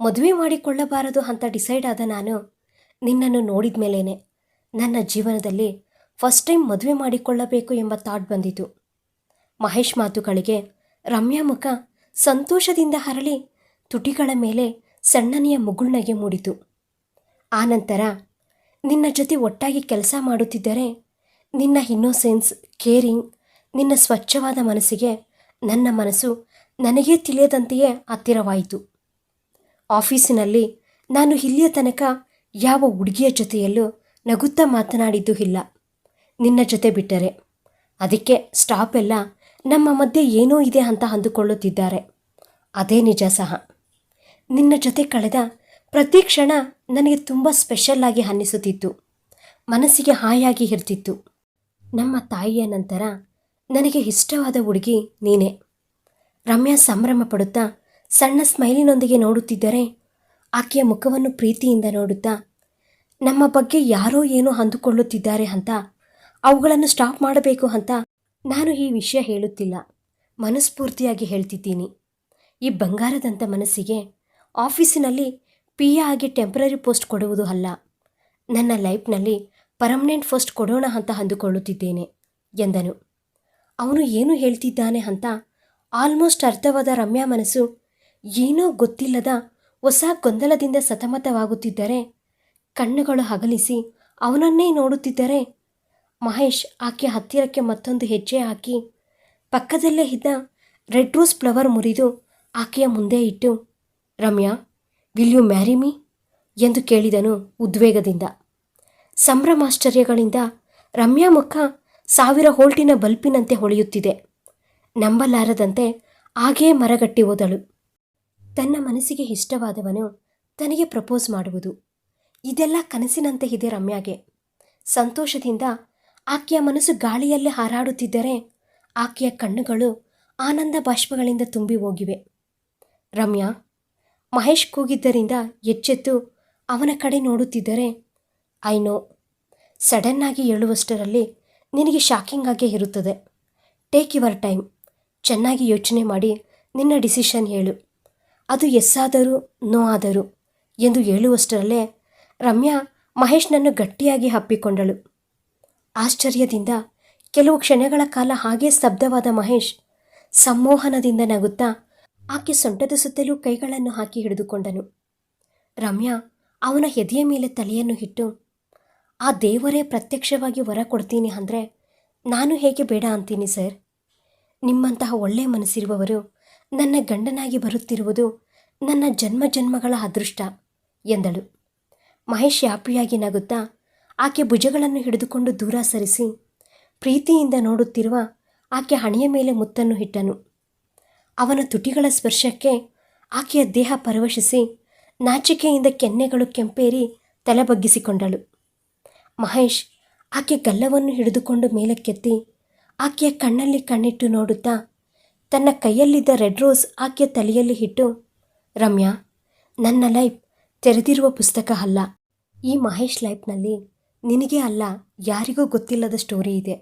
ಮದುವೆ ಮಾಡಿಕೊಳ್ಳಬಾರದು ಅಂತ ಡಿಸೈಡ್ ಆದ ನಾನು ನಿನ್ನನ್ನು ನೋಡಿದ ಮೇಲೇ ನನ್ನ ಜೀವನದಲ್ಲಿ ಫಸ್ಟ್ ಟೈಮ್ ಮದುವೆ ಮಾಡಿಕೊಳ್ಳಬೇಕು ಎಂಬ ಥಾಟ್ ಬಂದಿತು. ಮಹೇಶ್ ಮಾತುಗಳಿಗೆ ರಮ್ಯಾ ಮುಖ ಸಂತೋಷದಿಂದ ಹರಳಿ ತುಟಿಗಳ ಮೇಲೆ ಸಣ್ಣನೆಯ ಮುಗುಳ್ನಗೆ ಮೂಡಿತು. ಆನಂತರ, ನಿನ್ನ ಜೊತೆ ಒಟ್ಟಾಗಿ ಕೆಲಸ ಮಾಡುತ್ತಿದ್ದರೆ, ನಿನ್ನ ಇನ್ನೋಸೆನ್ಸ್, ಕೇರಿಂಗ್, ನಿನ್ನ ಸ್ವಚ್ಛವಾದ ಮನಸ್ಸಿಗೆ ನನ್ನ ಮನಸ್ಸು ನನಗೇ ತಿಳಿಯದಂತೆಯೇ ಹತ್ತಿರವಾಯಿತು. ಆಫೀಸಿನಲ್ಲಿ ನಾನು ಇಲ್ಲಿಯ ತನಕ ಯಾವ ಹುಡುಗಿಯ ಜೊತೆಯಲ್ಲೂ ನಗುತ್ತಾ ಮಾತನಾಡಿದ್ದು ಇಲ್ಲ. ನಿನ್ನ ಜೊತೆ ಬಿಟ್ಟರೆ. ಅದಕ್ಕೆ ಸ್ಟಾಪ್ ಎಲ್ಲ ನಮ್ಮ ಮಧ್ಯೆ ಏನೋ ಇದೆ ಅಂತ ಅಂದುಕೊಳ್ಳುತ್ತಿದ್ದಾರೆ. ಅದೇ ನಿಜ ಸಹ. ನಿನ್ನ ಜೊತೆ ಕಳೆದ ಪ್ರತಿ ಕ್ಷಣ ನನಗೆ ತುಂಬ ಸ್ಪೆಷಲ್ ಆಗಿ ಅನ್ನಿಸುತ್ತಿತ್ತು. ಮನಸ್ಸಿಗೆ ಹಾಯಾಗಿ ಇರ್ತಿತ್ತು. ನಮ್ಮ ತಾಯಿಯ ನಂತರ ನನಗೆ ಇಷ್ಟವಾದ ಹುಡುಗಿ ನೀನೇ. ರಮ್ಯಾ ಸಂಭ್ರಮ ಪಡುತ್ತಾ ಸಣ್ಣ ಸ್ಮೈಲಿನೊಂದಿಗೆ ನೋಡುತ್ತಿದ್ದರೆ ಆಕೆಯ ಮುಖವನ್ನು ಪ್ರೀತಿಯಿಂದ ನೋಡುತ್ತಾ, ನಮ್ಮ ಬಗ್ಗೆ ಯಾರೋ ಏನೋ ಅಂದುಕೊಳ್ಳುತ್ತಿದ್ದಾರೆ ಅಂತ, ಅವುಗಳನ್ನು ಸ್ಟಾಪ್ ಮಾಡಬೇಕು ಅಂತ ನಾನು ಈ ವಿಷಯ ಹೇಳುತ್ತಿಲ್ಲ. ಮನಸ್ಫೂರ್ತಿಯಾಗಿ ಹೇಳ್ತಿದ್ದೀನಿ. ಈ ಬಂಗಾರದಂಥ ಮನಸ್ಸಿಗೆ ಆಫೀಸಿನಲ್ಲಿ ಪಿ ಎ ಆಗಿ ಟೆಂಪ್ರರಿ ಪೋಸ್ಟ್ ಕೊಡುವುದು ಅಲ್ಲ. ನನ್ನ ಲೈಫ್ನಲ್ಲಿ ಪರ್ಮನೆಂಟ್ ಪೋಸ್ಟ್ ಕೊಡೋಣ ಅಂತ ಅಂದುಕೊಳ್ಳುತ್ತಿದ್ದೇನೆ, ಎಂದನು. ಅವನು ಏನು ಹೇಳ್ತಿದ್ದಾನೆ ಅಂತ ಆಲ್ಮೋಸ್ಟ್ ಅರ್ಥವಾದ ರಮ್ಯಾ ಮನಸ್ಸು ಏನೋ ಗೊತ್ತಿಲ್ಲದ ಹೊಸ ಗೊಂದಲದಿಂದ ಸತಮತವಾಗುತ್ತಿದ್ದರೆ, ಕಣ್ಣುಗಳು ಹಗಲಿಸಿ ಅವನನ್ನೇ ನೋಡುತ್ತಿದ್ದರೆ, ಮಹೇಶ್ ಆಕೆ ಹತ್ತಿರಕ್ಕೆ ಮತ್ತೊಂದು ಹೆಜ್ಜೆ ಹಾಕಿ ಪಕ್ಕದಲ್ಲೇ ಇದ್ದ ರೆಡ್ ರೋಸ್ ಫ್ಲವರ್ ಮುರಿದು ಆಕೆಯ ಮುಂದೆ ಇಟ್ಟು, Ramya will you marry me? ಎಂದು ಕೇಳಿದನು ಉದ್ವೇಗದಿಂದ. ಸಂಭ್ರಮಾಶ್ಚರ್ಯಗಳಿಂದ ರಮ್ಯಾ ಮುಖ ಸಾವಿರ ಹೋಲ್ಟಿನ ಬಲ್ಪಿನಂತೆ ಹೊಳೆಯುತ್ತಿದೆ. ನಂಬಲಾರದಂತೆ ಹಾಗೇ ಮರಗಟ್ಟಿ ಹೋದಳು. ತನ್ನ ಮನಸ್ಸಿಗೆ ಇಷ್ಟವಾದವನು ತನಗೆ ಪ್ರಪೋಸ್ ಮಾಡುವುದು. ಇದೆಲ್ಲ ಕನಸಿನಂತೆ ಇದೆ ರಮ್ಯಾಗೆ. ಸಂತೋಷದಿಂದ ಆಕೆಯ ಮನಸ್ಸು ಗಾಳಿಯಲ್ಲೇ ಹಾರಾಡುತ್ತಿದ್ದರೆ ಆಕೆಯ ಕಣ್ಣುಗಳು ಆನಂದ ಬಾಷ್ಪಗಳಿಂದ ತುಂಬಿ ಹೋಗಿವೆ. ರಮ್ಯಾ ಮಹೇಶ್ ಕೂಗಿದ್ದರಿಂದ ಎಚ್ಚೆತ್ತು ಅವನ ಕಡೆ ನೋಡುತ್ತಿದ್ದರೆ, ಐ ನೋ ಸಡನ್ನಾಗಿ ಹೇಳುವಷ್ಟರಲ್ಲಿ ನಿನಗೆ ಶಾಕಿಂಗ್ ಆಗೇ ಇರುತ್ತದೆ. Take your time. ಚೆನ್ನಾಗಿ ಯೋಚನೆ ಮಾಡಿ ನಿನ್ನ ಡಿಸಿಷನ್ ಹೇಳು. ಅದು ಎಸ್ ಆದರೂ ನೋ ಆದರೂ ಎಂದು ಹೇಳುವಷ್ಟರಲ್ಲೇ ರಮ್ಯಾ ಮಹೇಶ್ನನ್ನು ಗಟ್ಟಿಯಾಗಿ ಹಪ್ಪಿಕೊಂಡಳು ಆಶ್ಚರ್ಯದಿಂದ ಕೆಲವು ಕ್ಷಣಗಳ ಕಾಲ ಹಾಗೇ ಸ್ತಬ್ಧವಾದ ಮಹೇಶ್ ಸಂಮೋಹನದಿಂದ ನಗುತ್ತಾ ಆಕೆ ಸೊಂಟದ ಸುತ್ತಲೂ ಕೈಗಳನ್ನು ಹಾಕಿ ಹಿಡಿದುಕೊಂಡನು. ರಮ್ಯಾ ಅವನ ಎದೆಯ ಮೇಲೆ ತಲೆಯನ್ನು ಇಟ್ಟು, ಆ ದೇವರೇ ಪ್ರತ್ಯಕ್ಷವಾಗಿ ವರ ಕೊಡ್ತೀನಿ ಅಂದರೆ ನಾನು ಹೇಗೆ ಬೇಡ ಅಂತೀನಿ ಸರ್? ನಿಮ್ಮಂತಹ ಒಳ್ಳೆಯ ಮನಸ್ಸಿರುವವರು ನನ್ನ ಗಂಡನಾಗಿ ಬರುತ್ತಿರುವುದು ನನ್ನ ಜನ್ಮ ಜನ್ಮಗಳ ಅದೃಷ್ಟ ಎಂದಳು. ಮಹೇಶ್ ಯಾಪಿಯಾಗಿ ನಗುತ್ತಾ ಆಕೆ ಭುಜಗಳನ್ನು ಹಿಡಿದುಕೊಂಡು ದೂರ ಸರಿಸಿ ಪ್ರೀತಿಯಿಂದ ನೋಡುತ್ತಿರುವ ಆಕೆ ಹಣೆಯ ಮೇಲೆ ಮುತ್ತನ್ನು ಇಟ್ಟನು. ಅವನ ತುಟಿಗಳ ಸ್ಪರ್ಶಕ್ಕೆ ಆಕೆಯ ದೇಹ ಪರವಶಿಸಿ ನಾಚಿಕೆಯಿಂದ ಕೆನ್ನೆಗಳು ಕೆಂಪೇರಿ ತಲೆ ಬಗ್ಗಿಸಿಕೊಂಡಳು. ಮಹೇಶ್ ಆಕೆ ಗಲ್ಲವನ್ನು ಹಿಡಿದುಕೊಂಡು ಮೇಲಕ್ಕೆತ್ತಿ ಆಕೆಯ ಕಣ್ಣಲ್ಲಿ ಕಣ್ಣಿಟ್ಟು ನೋಡುತ್ತಾ ತನ್ನ ಕೈಯಲ್ಲಿದ್ದ ರೆಡ್ ರೋಸ್ ಆಕೆಯ ತಲೆಯಲ್ಲಿ ಇಟ್ಟು ರಮ್ಯಾ, ನನ್ನ ಲೈಫ್ ತೆರೆದಿರುವ ಪುಸ್ತಕ ಅಲ್ಲ. ಈ ಮಹೇಶ್ ಲೈಫ್ನಲ್ಲಿ ನಿನಗೆ ಅಲ್ಲ, ಯಾರಿಗೂ ಗೊತ್ತಿಲ್ಲದ ಸ್ಟೋರಿ ಇದೆ.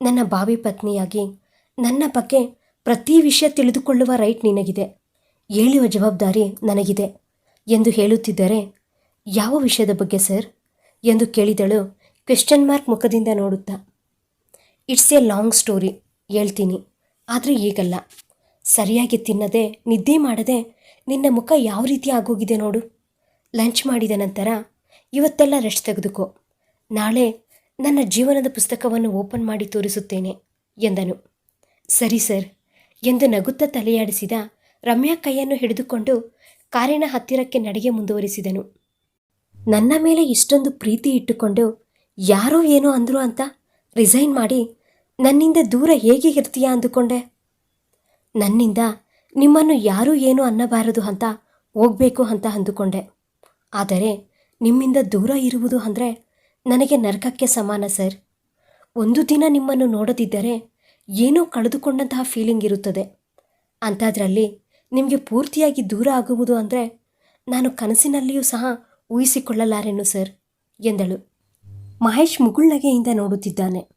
ನನ್ನ ಬಾವಿ ಪತ್ನಿಯಾಗಿ ನನ್ನ ಬಗ್ಗೆ ಪ್ರತಿ ವಿಷಯ ತಿಳಿದುಕೊಳ್ಳುವ ರೈಟ್ ನಿನಗಿದೆ. ಹೇಳುವ ಜವಾಬ್ದಾರಿ ನನಗಿದೆ. ಎಂದು ಹೇಳುತ್ತಿದ್ದರೆ, ಯಾವ ವಿಷಯದ ಬಗ್ಗೆ ಸರ್? ಎಂದು ಕೇಳಿದಳು ಕ್ವೆಶ್ಚನ್ ಮಾರ್ಕ್ ಮುಖದಿಂದ ನೋಡುತ್ತಾ. ಇಟ್ಸ್ ಎ ಲಾಂಗ್ ಸ್ಟೋರಿ, ಹೇಳ್ತೀನಿ. ಆದರೆ ಈಗಲ್ಲ. ಸರಿಯಾಗಿ ತಿನ್ನದೆ, ನಿದ್ದೆ ಮಾಡದೆ ನಿನ್ನ ಮುಖ ಯಾವ ರೀತಿ ಆಗೋಗಿದೆ ನೋಡು. ಲಂಚ್ ಮಾಡಿದ ನಂತರ ಇವತ್ತೆಲ್ಲ ರೆಸ್ಟ್ ತೆಗೆದುಕೋ. ನಾಳೆ ನನ್ನ ಜೀವನದ ಪುಸ್ತಕವನ್ನು ಓಪನ್ ಮಾಡಿ ತೋರಿಸುತ್ತೇನೆ, ಎಂದನು. ಸರಿ ಸರ್ ಎಂದು ನಗುತ್ತಾ ತಲೆಯಾಡಿಸಿದ ರಮ್ಯಾ ಕೈಯನ್ನು ಹಿಡಿದುಕೊಂಡು ಕಾರಿನ ಹತ್ತಿರಕ್ಕೆ ನಡೆಗೆ ಮುಂದುವರಿಸಿದನು. ನನ್ನ ಮೇಲೆ ಇಷ್ಟೊಂದು ಪ್ರೀತಿ ಇಟ್ಟುಕೊಂಡು ಯಾರೋ ಏನೋ ಅಂದರು ಅಂತ ರಿಸೈನ್ ಮಾಡಿ ನನ್ನಿಂದ ದೂರ ಹೇಗೆ ಇರ್ತೀಯಾ ಅಂದುಕೊಂಡೆ. ನನ್ನಿಂದ ನಿಮ್ಮನ್ನು ಯಾರೂ ಏನು ಅನ್ನಬಾರದು ಅಂತ ಹೋಗಬೇಕು ಅಂತ ಅಂದುಕೊಂಡೆ. ಆದರೆ ನಿಮ್ಮಿಂದ ದೂರ ಇರುವುದು ಅಂದರೆ ನನಗೆ ನರಕಕ್ಕೆ ಸಮಾನ ಸರ್. ಒಂದು ದಿನ ನಿಮ್ಮನ್ನು ನೋಡದಿದ್ದರೆ ಏನೋ ಕಳೆದುಕೊಂಡಂತಹ ಫೀಲಿಂಗ್ ಇರುತ್ತದೆ. ಅಂಥದ್ರಲ್ಲಿ ನಿಮಗೆ ಪೂರ್ತಿಯಾಗಿ ದೂರ ಆಗುವುದು ಅಂದರೆ ನಾನು ಕನಸಿನಲ್ಲಿಯೂ ಸಹ ಊಹಿಸಿಕೊಳ್ಳಲಾರೆನು ಸರ್? ಎಂದಳು. ಮಹೇಶ್ ಮುಗುಳ್ನಗೆಯಿಂದ ನೋಡುತ್ತಿದ್ದಾನೆ.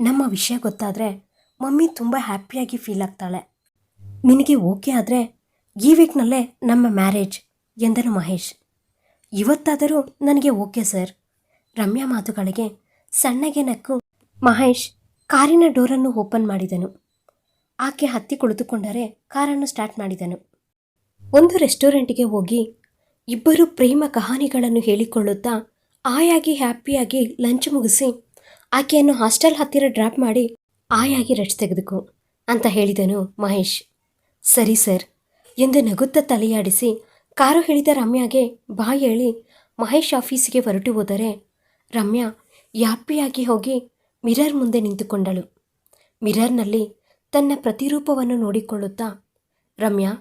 ನಮ್ಮ ವಿಷಯ ಗೊತ್ತಾದರೆ ಮಮ್ಮಿ ತುಂಬ ಹ್ಯಾಪಿಯಾಗಿ ಫೀಲ್ ಆಗ್ತಾಳೆ. ನಿನಗೆ ಓಕೆ ಆದರೆ ಈ ವೀಕ್ನಲ್ಲೇ ನಮ್ಮ ಮ್ಯಾರೇಜ್ ಎಂದನು ಮಹೇಶ್. ಇವತ್ತಾದರೂ ನನಗೆ ಓಕೆ ಸರ್. ರಮ್ಯಾ ಮಾತುಗಳಿಗೆ ಸಣ್ಣಗೆ ನಕ್ಕು ಮಹೇಶ್ ಕಾರಿನ ಡೋರನ್ನು ಓಪನ್ ಮಾಡಿದನು. ಆಕೆ ಹತ್ತಿ ಕುಳಿತುಕೊಂಡರೆ ಕಾರನ್ನು ಸ್ಟಾರ್ಟ್ ಮಾಡಿದನು. ಒಂದು ರೆಸ್ಟೋರೆಂಟಿಗೆ ಹೋಗಿ ಇಬ್ಬರು ಪ್ರೇಮ ಕಹಾನಿಗಳನ್ನು ಹೇಳಿಕೊಳ್ಳುತ್ತಾ ಆಯಾಗಿ ಹ್ಯಾಪಿಯಾಗಿ ಲಂಚ್ ಮುಗಿಸಿ ಆಕೆಯನ್ನು ಹಾಸ್ಟೆಲ್ ಹತ್ತಿರ ಡ್ರಾಪ್ ಮಾಡಿ ಆಯಾಗಿ ರೆಸ್ಟ್ ತೆಗೆದುಕೋ ಅಂತ ಹೇಳಿದನು ಮಹೇಶ್. ಸರಿ ಸರ್ ಎಂದು ನಗುತ್ತ ತಲೆಯಾಡಿಸಿ ಕಾರು ಹೇಳಿದ ರಮ್ಯಾಗೆ ಬಾಯಿ ಹೇಳಿ ಮಹೇಶ್ ಆಫೀಸಿಗೆ ಹೊರಟು ಹೋದರೆ, ರಮ್ಯಾ ಯಾಪಿಯಾಗಿ ಹೋಗಿ ಮಿರರ್ ಮುಂದೆ ನಿಂತುಕೊಂಡಳು. ಮಿರರ್ನಲ್ಲಿ ತನ್ನ ಪ್ರತಿರೂಪವನ್ನು ನೋಡಿಕೊಳ್ಳುತ್ತಾ, ರಮ್ಯಾ,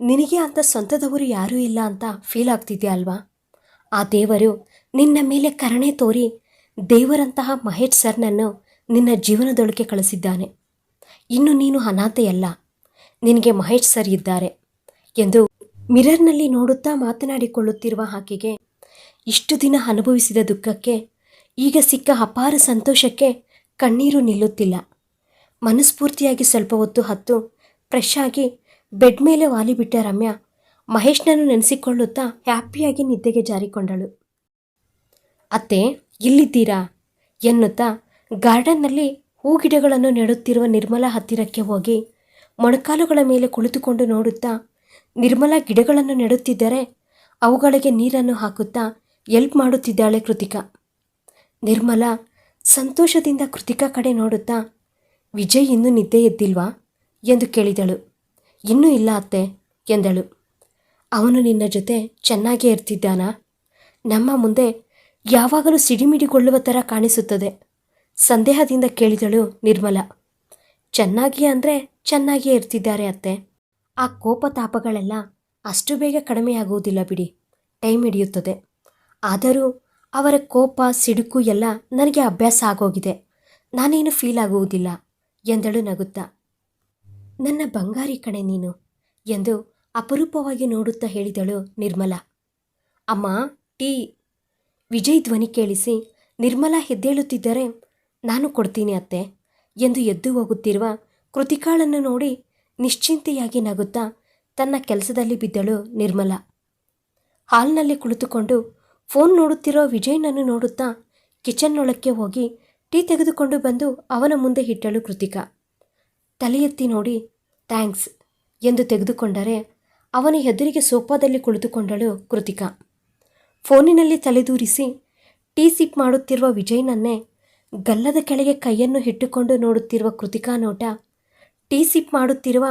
ನಿನಗೆ ಅಂತ ಸ್ವಂತದವರು ಯಾರೂ ಇಲ್ಲ ಅಂತ ಫೀಲ್ ಆಗ್ತಿದ್ಯಾ ಅಲ್ವಾ? ಆ ದೇವರು ನಿನ್ನ ಮೇಲೆ ಕರುಣೆ ತೋರಿ ದೇವರಂತಹ ಮಹೇಶ್ ಸರ್ನನ್ನು ನಿನ್ನ ಜೀವನದೊಳಗೆ ಕಳಿಸಿದ್ದಾನೆ. ಇನ್ನು ನೀನು ಅನಾಥೆಯಲ್ಲ. ನಿನಗೆ ಮಹೇಶ್ ಸರ್ ಇದ್ದಾರೆ ಎಂದು ಮಿರರ್ನಲ್ಲಿ ನೋಡುತ್ತಾ ಮಾತನಾಡಿಕೊಳ್ಳುತ್ತಿರುವ ಆಕೆಗೆ ಇಷ್ಟು ದಿನ ಅನುಭವಿಸಿದ ದುಃಖಕ್ಕೆ ಈಗ ಸಿಕ್ಕ ಅಪಾರ ಸಂತೋಷಕ್ಕೆ ಕಣ್ಣೀರು ನಿಲ್ಲುತ್ತಿಲ್ಲ. ಮನಸ್ಫೂರ್ತಿಯಾಗಿ ಸ್ವಲ್ಪ ಹೊತ್ತು ಹತ್ತು ಫ್ರೆಶ್ ಆಗಿ ಬೆಡ್ ಮೇಲೆ ವಾಲಿಬಿಟ್ಟ ರಮ್ಯಾ ಮಹೇಶ್ನನ್ನು ನೆನೆಸಿಕೊಳ್ಳುತ್ತಾ ಹ್ಯಾಪಿಯಾಗಿ ನಿದ್ದೆಗೆ ಜಾರಿಕೊಂಡಳು. ಅತ್ತೆ, ಇಲ್ಲಿದ್ದೀರಾ? ಎನ್ನುತ್ತಾ ಗಾರ್ಡನ್ನಲ್ಲಿ ಹೂಗಿಡಗಳನ್ನು ನೆಡುತ್ತಿರುವ ನಿರ್ಮಲಾ ಹತ್ತಿರಕ್ಕೆ ಹೋಗಿ ಮೊಣಕಾಲುಗಳ ಮೇಲೆ ಕುಳಿತುಕೊಂಡು ನೋಡುತ್ತಾ ನಿರ್ಮಲಾ ಗಿಡಗಳನ್ನು ನೆಡುತ್ತಿದ್ದರೆ ಅವುಗಳಿಗೆ ನೀರನ್ನು ಹಾಕುತ್ತಾ ಎಲ್ಪ್ ಮಾಡುತ್ತಿದ್ದಾಳೆ ಕೃತಿಕಾ. ನಿರ್ಮಲಾ ಸಂತೋಷದಿಂದ ಕೃತಿಕಾ ಕಡೆ ನೋಡುತ್ತಾ, ವಿಜಯ್ ಇನ್ನೂ ನಿದ್ದೆ ಎದ್ದಿಲ್ವಾ? ಎಂದು ಕೇಳಿದಳು. ಇನ್ನೂ ಇಲ್ಲ ಅತ್ತೆ, ಎಂದಳು. ಅವನು ನಿನ್ನ ಜೊತೆ ಚೆನ್ನಾಗೇ ಇರ್ತಿದ್ದಾನಾ? ನಮ್ಮ ಮುಂದೆ ಯಾವಾಗಲೂ ಸಿಡಿಮಿಡಿಗೊಳ್ಳುವ ಥರ ಕಾಣಿಸುತ್ತದೆ, ಸಂದೇಹದಿಂದ ಕೇಳಿದಳು ನಿರ್ಮಲ. ಚೆನ್ನಾಗಿ ಅಂದರೆ ಚೆನ್ನಾಗಿಯೇ ಇರ್ತಿದ್ದಾರೆ ಅತ್ತೆ. ಆ ಕೋಪ ತಾಪಗಳೆಲ್ಲ ಅಷ್ಟು ಬೇಗ ಕಡಿಮೆಯಾಗುವುದಿಲ್ಲ ಬಿಡಿ, ಟೈಮ್ ಹಿಡಿಯುತ್ತದೆ. ಆದರೂ ಅವರ ಕೋಪ, ಸಿಡುಕು ಎಲ್ಲ ನನಗೆ ಅಭ್ಯಾಸ ಆಗೋಗಿದೆ. ನಾನೇನು ಫೀಲ್ ಆಗುವುದಿಲ್ಲ ಎಂದಳು ನಗುತ್ತಾ. ನನ್ನ ಬಂಗಾರಿ ಕಣೆ ನೀನು ಎಂದು ಅಪರೂಪವಾಗಿ ನೋಡುತ್ತಾ ಹೇಳಿದಳು ನಿರ್ಮಲ. ಅಮ್ಮ, ಟೀ. ವಿಜಯ್ ಧ್ವನಿ ಕೇಳಿಸಿ, ನಿರ್ಮಲ ಹೆದ್ದೇಳುತ್ತಿದ್ದರೆ ನಾನು ಕೊಡ್ತೀನಿ ಅತ್ತೆ ಎಂದು ಎದ್ದು ಹೋಗುತ್ತಿರುವ ಕೃತಿಕಾಳನ್ನು ನೋಡಿ ನಿಶ್ಚಿಂತೆಯಾಗಿ ನಗುತ್ತಾ ತನ್ನ ಕೆಲಸದಲ್ಲಿ ಬಿದ್ದಳು ನಿರ್ಮಲ. ಹಾಲ್ನಲ್ಲಿ ಕುಳಿತುಕೊಂಡು ಫೋನ್ ನೋಡುತ್ತಿರೋ ವಿಜಯ್ನನ್ನು ನೋಡುತ್ತಾ ಕಿಚನ್ನೊಳಕ್ಕೆ ಹೋಗಿ ಟೀ ತೆಗೆದುಕೊಂಡು ಬಂದು ಅವನ ಮುಂದೆ ಇಟ್ಟಳು ಕೃತಿಕಾ. ತಲೆ ಎತ್ತಿ ನೋಡಿ, ಥ್ಯಾಂಕ್ಸ್ ಎಂದು ತೆಗೆದುಕೊಂಡರೆ ಅವನ ಎದುರಿಗೆ ಸೋಫಾದಲ್ಲಿ ಕುಳಿತುಕೊಂಡಳು ಕೃತಿಕಾ. ಫೋನಿನಲ್ಲಿ ತಲೆದೂರಿಸಿ ಟೀ ಸಿಪ್ ಮಾಡುತ್ತಿರುವ ವಿಜಯ್ನನ್ನೇ ಗಲ್ಲದ ಕೆಳಗೆ ಕೈಯನ್ನು ಇಟ್ಟುಕೊಂಡು ನೋಡುತ್ತಿರುವ ಕೃತಿಕಾ ನೋಟ ಟೀ ಸಿಪ್ ಮಾಡುತ್ತಿರುವ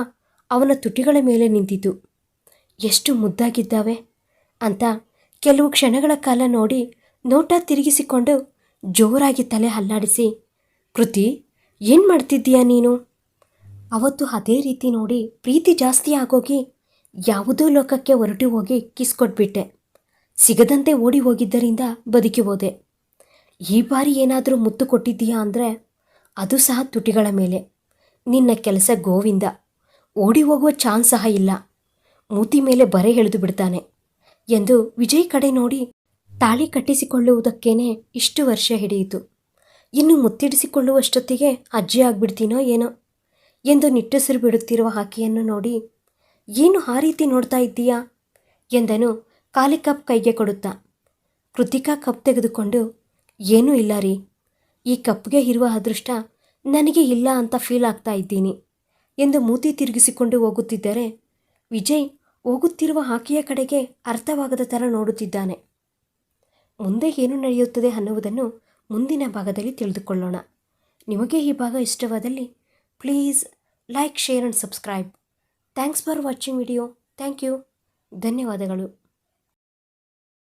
ಅವನ ತುಟಿಗಳ ಮೇಲೆ ನಿಂತಿತು. ಎಷ್ಟು ಮುದ್ದಾಗಿದ್ದಾವೆ ಅಂತ ಕೆಲವು ಕ್ಷಣಗಳ ಕಾಲ ನೋಡಿ ನೋಟ ತಿರುಗಿಸಿಕೊಂಡು ಜೋರಾಗಿ ತಲೆ ಹಲ್ಲಾಡಿಸಿ, ಕೃತಿ, ಏನು ಮಾಡ್ತಿದ್ದೀಯಾ ನೀನು? ಅವತ್ತು ಅದೇ ರೀತಿ ನೋಡಿ ಪ್ರೀತಿ ಜಾಸ್ತಿ ಆಗೋಗಿ ಯಾವುದೋ ಲೋಕಕ್ಕೆ ಹೊರಟು ಹೋಗಿ ಕಿಸ್ ಕೊಟ್ಬಿಟ್ಟೆ. ಸಿಗದಂತೆ ಓಡಿ ಹೋಗಿದ್ದರಿಂದ ಬದುಕಿ ಹೋದೆ. ಈ ಬಾರಿ ಏನಾದರೂ ಮುತ್ತು ಕೊಟ್ಟಿದ್ದೀಯಾ ಅಂದರೆ ಅದು ಸಹ ತುಟಿಗಳ ಮೇಲೆ. ನಿನ್ನ ಕೆಲಸ ಗೋವಿಂದ. ಓಡಿ ಹೋಗುವ ಚಾನ್ಸ್ ಸಹ ಇಲ್ಲ. ಮೂತಿ ಮೇಲೆ ಬರೆ ಎಳೆದು ಬಿಡ್ತಾನೆ. ಎಂದು ವಿಜಯ್ ಕಡೆ ನೋಡಿ ತಾಳಿ ಕಟ್ಟಿಸಿಕೊಳ್ಳುವುದಕ್ಕೇನೆ ಇಷ್ಟು ವರ್ಷ ಹಿಡಿಯಿತು. ಇನ್ನು ಮುತ್ತಿಡಿಸಿಕೊಳ್ಳುವಷ್ಟೊತ್ತಿಗೆ ಅಜ್ಜಿ ಆಗ್ಬಿಡ್ತೀನೋ ಏನೋ ಎಂದು ನಿಟ್ಟುಸಿರು ಬಿಡುತ್ತಿರುವ ಹಾಕಿಯನ್ನು ನೋಡಿ, ಏನು ಆ ರೀತಿ ನೋಡ್ತಾ ಇದ್ದೀಯಾ? ಎಂದನು ಖಾಲಿ ಕಪ್ ಕೈಗೆ ಕೊಡುತ್ತಾ. ಕೃತಿಕಾ ಕಪ್ ತೆಗೆದುಕೊಂಡು, ಏನೂ ಇಲ್ಲ ರೀ, ಈ ಕಪ್ಗೆ ಇರುವ ಅದೃಷ್ಟ ನನಗೆ ಇಲ್ಲ ಅಂತ ಫೀಲ್ ಆಗ್ತಾ ಇದ್ದೀನಿ ಎಂದು ಮೂತಿ ತಿರುಗಿಸಿಕೊಂಡು ಹೋಗುತ್ತಿದ್ದರೆ ವಿಜಯ್ ಹೋಗುತ್ತಿರುವ ಆಕೆಯ ಕಡೆಗೆ ಅರ್ಥವಾಗದ ಥರ ನೋಡುತ್ತಿದ್ದಾನೆ. ಮುಂದೆ ಏನು ನಡೆಯುತ್ತದೆ ಅನ್ನುವುದನ್ನು ಮುಂದಿನ ಭಾಗದಲ್ಲಿ ತಿಳಿದುಕೊಳ್ಳೋಣ. ನಿಮಗೆ ಈ ಭಾಗ ಇಷ್ಟವಾದಲ್ಲಿ please like, share and subscribe. Thanks for watching video. Thank you. ಧನ್ಯವಾದಗಳು.